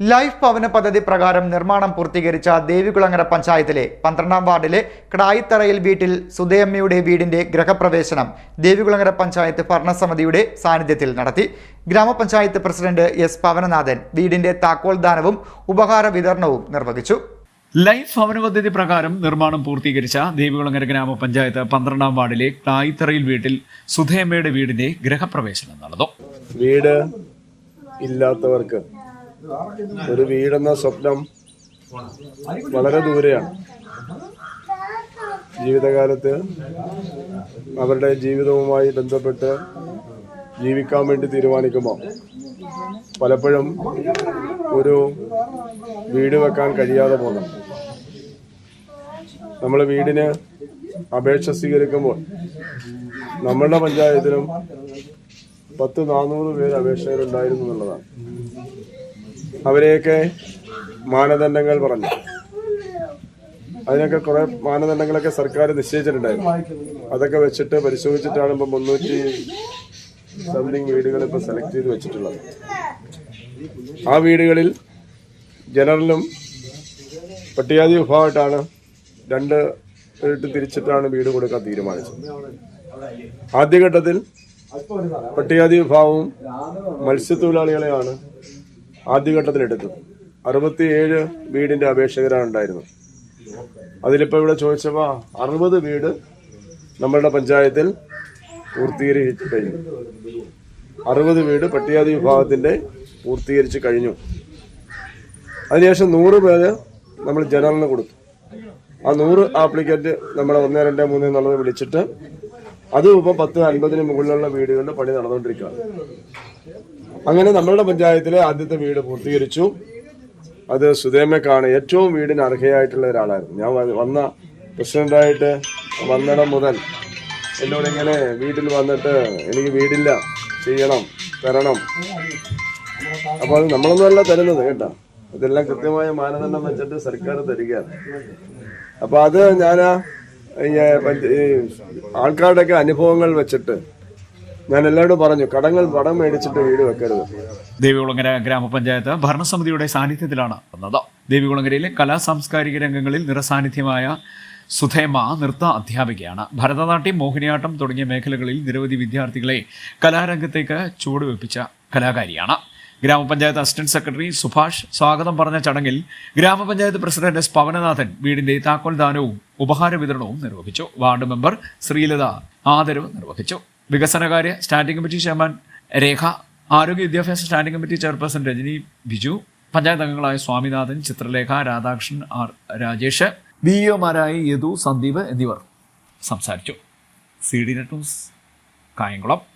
Life ഭവന പദ്ധതി പ്രകാരം നിർമ്മാണം പൂർത്തീകരിച്ച ദേവികുളങ്ങര പഞ്ചായത്തിലെ പന്ത്രണ്ടാം വാർഡിലെ കടായിത്തറയിൽ വീട്ടിൽ സുധയമ്മയുടെ വീടിന്റെ ഗ്രഹപ്രവേശനം ദേവികുളങ്ങര പഞ്ചായത്ത് ഭരണസമിതിയുടെ സാന്നിധ്യത്തിൽ നടത്തി. ഗ്രാമപഞ്ചായത്ത് പ്രസിഡന്റ് എസ് പവനനാഥൻ വീടിന്റെ താക്കോൽ ദാനവും ഉപഹാര വിതരണവും നിർവഹിച്ചു. ലൈഫ് ഭവന പദ്ധതി പ്രകാരം നിർമ്മാണം പൂർത്തീകരിച്ച ദേവികുളങ്ങര ഗ്രാമപഞ്ചായത്ത് പന്ത്രണ്ടാം വാർഡിലെ കടായിത്തറയിൽ വീട്ടിൽ സുധയമ്മയുടെ വീടിന്റെ ഗ്രഹപ്രവേശനം നടന്നു. വീട് ഇല്ലാത്തവർക്ക് ഒരു വീടെന്ന സ്വപ്നം വളരെ ദൂരെയാണ്. ജീവിതകാലത്ത് അവരുടെ ജീവിതവുമായി ബന്ധപ്പെട്ട് ജീവിക്കാൻ വേണ്ടി തീരുമാനിക്കുമ്പോൾ പലപ്പോഴും ഒരു വീട് വെക്കാൻ കഴിയാതെ പോകുന്നു. നമ്മൾ വീടിന് അപേക്ഷ സ്വീകരിക്കുമ്പോൾ നമ്മളുടെ പഞ്ചായത്തിലും പത്ത് നാനൂറ് പേര് അപേക്ഷകരുണ്ടായിരുന്നു എന്നുള്ളതാണ്. അവരെയൊക്കെ മാനദണ്ഡങ്ങൾ പറഞ്ഞു. അതിനൊക്കെ കുറെ മാനദണ്ഡങ്ങളൊക്കെ സർക്കാർ നിശ്ചയിച്ചിട്ടുണ്ടായിരുന്നു. അതൊക്കെ വെച്ചിട്ട് പരിശോധിച്ചിട്ടാണ് ഇപ്പൊ മുന്നൂറ്റി സംതിങ് വീടുകൾ ഇപ്പൊ സെലക്ട് ചെയ്ത് വെച്ചിട്ടുള്ളത്. ആ വീടുകളിൽ ജനറലും പട്ടികാതി വിഭാഗമായിട്ടാണ് രണ്ട് ഇട്ട് തിരിച്ചിട്ടാണ് വീട് കൊടുക്കാൻ തീരുമാനിച്ചത്. ആദ്യഘട്ടത്തിൽ പട്ടികാതി വിഭാഗവും മത്സ്യത്തൊഴിലാളികളെയാണ് ആദ്യഘട്ടത്തിൽ എടുത്തത് അറുപത്തിയേഴ് വീടിന്റെ അപേക്ഷകരാണ് ഉണ്ടായിരുന്നത്. അതിലിപ്പോ ഇവിടെ ചോദിച്ചപ്പോ അറുപത് വീട് നമ്മളുടെ പഞ്ചായത്തിൽ പൂർത്തീകരിച്ചു കഴിഞ്ഞു. അറുപത് വീട് പട്ടികാതി വിഭാഗത്തിന്റെ പൂർത്തീകരിച്ച് കഴിഞ്ഞു. അതിനുശേഷം നൂറ് പേര് നമ്മൾ ജനറലിന് കൊടുത്തു. ആ നൂറ് ആപ്ലിക്കന്റ് നമ്മളെ ഒന്ന് രണ്ട് മൂന്ന് എന്നുള്ളത് വിളിച്ചിട്ട് അതും ഇപ്പം പത്ത് അൻപതിന് മുകളിലുള്ള വീടുകളുടെ പണി നടന്നുകൊണ്ടിരിക്കുകയാണ്. അങ്ങനെ നമ്മളുടെ പഞ്ചായത്തിലെ ആദ്യത്തെ വീട് പൂർത്തീകരിച്ചു. അത് സുധേമക്കാണ് ഏറ്റവും വീടിന് അർഹയായിട്ടുള്ള ഒരാളായിരുന്നു. ഞാൻ വന്ന പ്രസിഡന്റായിട്ട് വന്നിടം മുതൽ എന്നോട് ഇങ്ങനെ വീട്ടിൽ വന്നിട്ട് എനിക്ക് വീടില്ല ചെയ്യണം തരണം. അപ്പോൾ അത് നമ്മളൊന്നുമല്ല തരുന്നത് കേട്ടോ. അതെല്ലാം കൃത്യമായ മാനദണ്ഡം വെച്ചിട്ട് സർക്കാർ തരികയാണ്. അപ്പോൾ അത് ഞാൻ ആൾക്കാരുടെയൊക്കെ അനുഭവങ്ങൾ വെച്ചിട്ട് ഞാൻ എല്ലാവരോടും പറഞ്ഞു കടങ്ങൾ പടം മേടിച്ചിട്ട് വീട് വെക്കരുത്. ദേവികുളങ്ങര ഗ്രാമപഞ്ചായത്ത് ഭരണസമിതിയുടെ സാന്നിധ്യത്തിലാണ് വന്നത്. ദേവികുളങ്ങരയിലെ കലാ സാംസ്കാരിക രംഗങ്ങളിൽ നിറസാന്നിധ്യമായ സുധേമ നൃത്ത അധ്യാപികയാണ്. ഭരതനാട്യം മോഹിനിയാട്ടം തുടങ്ങിയ മേഖലകളിൽ നിരവധി വിദ്യാർത്ഥികളെ കലാരംഗത്തേക്ക് ചുവടുവെപ്പിച്ച കലാകാരിയാണ്. ഗ്രാമപഞ്ചായത്ത് അസിസ്റ്റന്റ് സെക്രട്ടറി സുഭാഷ് സ്വാഗതം പറഞ്ഞ ചടങ്ങിൽ ഗ്രാമപഞ്ചായത്ത് പ്രസിഡന്റ് എസ് പവനനാഥൻ വീടിന്റെ താക്കോൽ ദാനവും ഉപഹാര വിതരണവും നിർവഹിച്ചു. വാർഡ് മെമ്പർ ശ്രീലത ആദരവ് നിർവഹിച്ചു. വികസനകാര്യ സ്റ്റാൻഡിംഗ് കമ്മിറ്റി ചെയർമാൻ രേഖ ആരോഗ്യ വിദ്യാഭ്യാസ standing committee chairperson Rajani Biju panchayat അംഗങ്ങളായ സ്വാമിനാഥൻ ചിത്രലേഖ രാധാകൃഷ്ണൻ ആർ രാജേഷ് ബി ഒമാരായ യദു സന്ദീപ് എന്നിവർ സംസാരിച്ചു. C D net news Kayamkulam.